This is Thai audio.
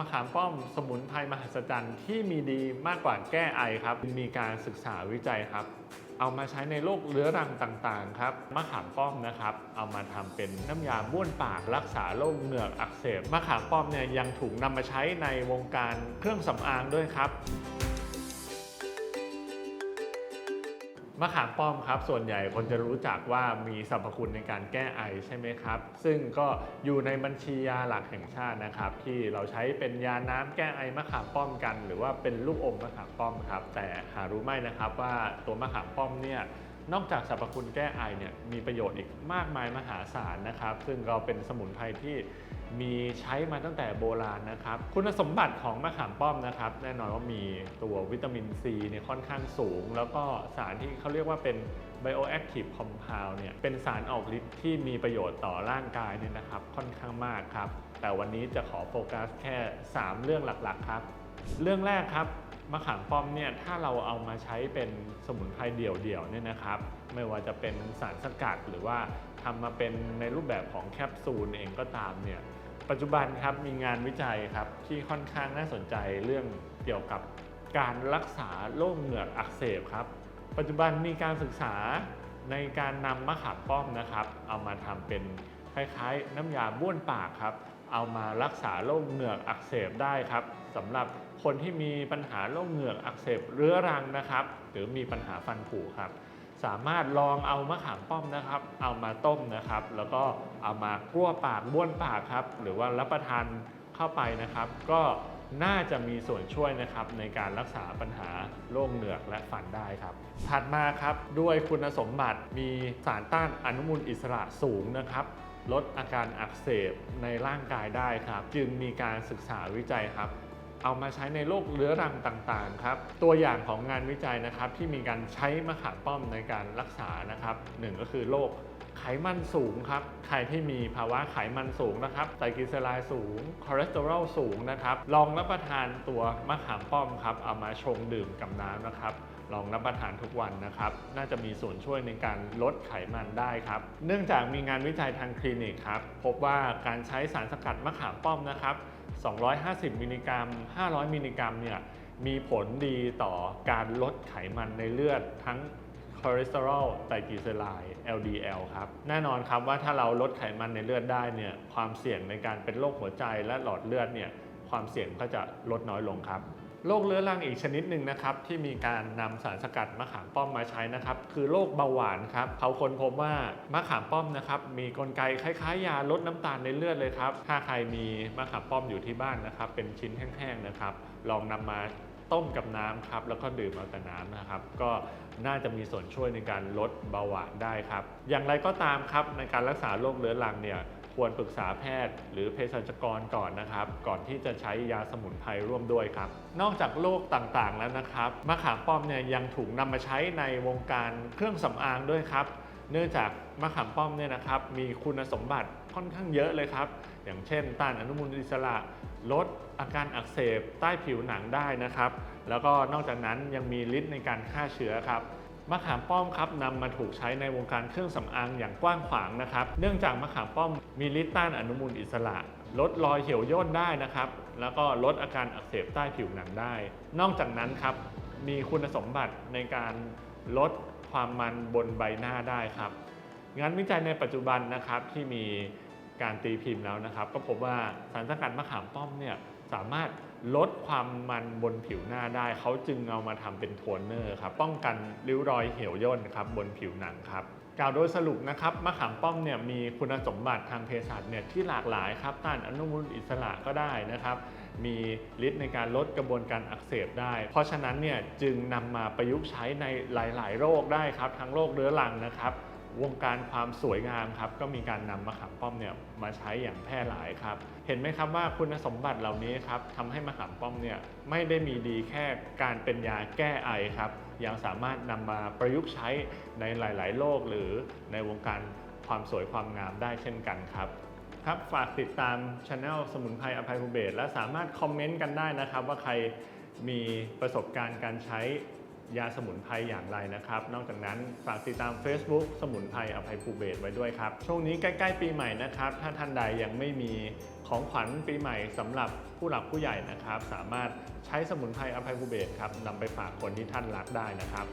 มะขามป้อมสมุนไพรมหัศจรรย์ที่มีดีมากกว่าแก้ไอครับ มีการศึกษาวิจัยครับ เอามาใช้ในโรคเรื้อรังต่างๆครับมะขามป้อมนะครับ เอามาทำเป็นน้ำยาบ้วนปากรักษาโรคเหงือกอักเสบมะขามป้อมเนี่ยยังถูกนำมาใช้ในวงการเครื่องสำอางด้วยครับ มะขามป้อมครับ ส่วนใหญ่คนจะรู้จักว่ามีสรรพคุณในการแก้ไอใช่ไหมครับ ซึ่งก็อยู่ในบัญชียาหลักแห่งชาตินะครับ ที่เราใช้เป็นยาน้ำแก้ไอมะขามป้อมกัน หรือว่าเป็นลูกอมมะขามป้อมครับ แต่หารู้ไหมนะครับว่าตัวมะขามป้อมเนี่ย นอกจากสรรพคุณแก้ไอเนี่ยมีประโยชน์อีกมากมายมหาศาลนะครับ ซึ่งเราเป็นสมุนไพรที่มีใช้มาตั้งแต่โบราณนะครับ คุณสมบัติของมะขามป้อมนะครับ แน่นอนว่ามีตัววิตามินซีเนี่ยค่อนข้างสูง แล้วก็สารที่เขาเรียกว่าเป็น bioactive compound เนี่ยเป็นสารออกฤทธิ์ที่มีประโยชน์ต่อร่างกายเนี่ยนะครับค่อนข้างมากครับ แต่วันนี้จะขอโฟกัสแค่ 3 เรื่องหลักๆครับ เรื่องแรกครับ มะขามป้อมเนี่ยถ้าเราเอามาใช้เป็นสมุนไพรเดี่ยวๆเนี่ยนะครับ ไม่ว่าจะเป็นสารสกัดหรือว่าทำมาเป็นในรูปแบบของแคปซูลเองก็ตามเนี่ยปัจจุบันครับมีงานวิจัยครับที่ค่อนข้างน่าสนใจเรื่องเกี่ยวกับการรักษาโรคเหงือกอักเสบครับ ปัจจุบันมีการศึกษาในการนำมะขามป้อมนะครับ เอามาทำเป็นคล้ายๆ น้ำยาบ้วนปากครับ เอามารักษาโรคเหงือกอักเสบได้ครับสำหรับคนที่มีปัญหาโรคเหงือกอักเสบเรื้อรังนะครับ หรือมีปัญหาฟันผุครับ สามารถลองเอามะขามป้อมนะครับ เอามาต้มนะครับ แล้วก็เอามากลั้วปากบ้วนปากครับ หรือว่ารับประทานเข้าไปนะครับ ก็น่าจะมีส่วนช่วยนะครับในการรักษาปัญหาโรคเหงือกและฟันได้ครับ ถัดมาครับด้วยคุณสมบัติมีสารต้านอนุมูลอิสระสูงนะครับ ลดอาการอักเสบในร่างกายได้ครับ จึงมีการศึกษาวิจัยครับ เอามาใช้ในโรคเรื้อรังต่างๆครับ ตัวอย่างของงานวิจัยนะครับ ที่มีการใช้มะขามป้อมในการรักษานะครับหนึ่งก็คือโรคไขมันสูงครับ ใครที่มีภาวะไขมันสูงนะครับไตรกลีเซอไรด์สูง คอเลสเตอรอลสูงนะครับ ลองรับประทานตัวมะขามป้อมครับ เอามาชงดื่มกับน้ำนะครับ ลองรับประทานทุกวันนะครับ น่าจะมีส่วนช่วยในการลดไขมันได้ครับ เนื่องจากมีงานวิจัยทางคลินิกครับ พบว่าการใช้สารสกัดมะขามป้อมนะครับ 250 มิลลิกรัม 500 มิลลิกรัมเนี่ยมีผลดีต่อการลดไขมันในเลือดทั้งคอเลสเตอรอลไตรกลีเซอไรด์ LDL ครับ แน่นอนครับว่าถ้าเราลดไขมันในเลือดได้เนี่ยความเสี่ยงในการเป็นโรคหัวใจและหลอดเลือดเนี่ยความเสี่ยงก็จะลดน้อยลงครับ โรคเรื้อรังอีกชนิดหนึ่งนะครับที่มีการนำสารสกัดมะขามป้อมมาใช้นะครับ คือโรคเบาหวานครับเขาค้นพบว่ามะขามป้อมนะครับมีกลไกคล้ายๆ ยาลดน้ำตาลในเลือดเลยครับถ้าใครมีมะขามป้อมอยู่ที่บ้านนะครับ เป็นชิ้นแห้งๆนะครับ ลองนำมาต้มกับน้ำครับแล้วก็ดื่มเอาแต่น้ำนะครับ ก็น่าจะมีส่วนช่วยในการลดเบาหวานได้ครับ อย่างไรก็ตามครับในการรักษาโรคเรื้อรังเนี่ย ควรปรึกษาแพทย์ หรือเภสัชกรก่อนนะครับ ก่อนที่จะใช้ยาสมุนไพรร่วมด้วยครับ นอกจากโรคต่างๆแล้วนะครับมะขามป้อมเนี่ยยังถูกนำมาใช้ในวงการเครื่องสำอางด้วยครับ เนื่องจากมะขามป้อมเนี่ยนะครับ มีคุณสมบัติค่อนข้างเยอะเลยครับ อย่างเช่น ต้านอนุมูลอิสระลดอาการอักเสบใต้ผิวหนังได้นะครับ แล้วก็นอกจากนั้นยังมีฤทธิ์ในการฆ่าเชื้อครับ มะขามป้อมครับนำมาถูกใช้ในวงการเครื่องสำอางอย่างกว้างขวางนะครับ เนื่องจากมะขามป้อมมีฤทธิ์ต้านอนุมูลอิสระ ลดรอยเหี่ยวย่นได้นะครับ แล้วก็ลดอาการอักเสบใต้ผิวหนังได้ นอกจากนั้นครับมีคุณสมบัติในการลดความมันบนใบหน้าได้ครับงานวิจัยในปัจจุบันนะครับที่มีการตีพิมพ์แล้วนะครับ ก็พบว่าสารสกัดมะขามป้อมเนี่ยสามารถ ลดความมันบนผิวหน้าได้ เขาจึงเอามาทำเป็นโทนเนอร์ครับป้องกันริ้วรอยเหี่ยวย่นครับบนผิวหนังครับกล่าวโดยสรุปนะครับมะขามป้อมเนี่ยมีคุณสมบัติทางเภสัชเนี่ยที่หลากหลายครับต้านอนุมูลอิสระก็ได้นะครับ มีฤทธิ์ในการลดกระบวนการอักเสบได้ เพราะฉะนั้นเนี่ยจึงนำมาประยุกต์ใช้ในหลาย ๆ โรคได้ครับทั้งโรคเรื้อรังนะครับ วงการความสวยงามครับก็มีการนำมะขามป้อมเนี่ยมาใช้อย่างแพร่หลายครับ เห็นไหมครับว่าคุณสมบัติเหล่านี้ครับทำให้มะขามป้อมเนี่ยไม่ได้มีดีแค่การเป็นยาแก้ไอครับยังสามารถนำมาประยุกต์ใช้ในหลาย ๆโรคหรือในวงการความสวยความงามได้เช่นกันครับครับฝากติดตามช anel สมุนไพรอภัยภูเบศและสามารถคอมเมนต์กันได้นะครับ ว่าใครมีประสบการณ์การใช้ ยาสมุนไพรอย่างไรนะครับ นอกจากนั้นฝากติดตาม Facebook สมุนไพรอภัยภูเบศไว้ด้วยครับ ช่วงนี้ใกล้ ๆ ปีใหม่นะครับ ถ้าท่านใดยังไม่มีของขวัญปีใหม่สำหรับผู้หลักผู้ใหญ่นะครับ สามารถใช้สมุนไพรอภัยภูเบศครับนำไปฝากคนที่ท่านรักได้นะครับ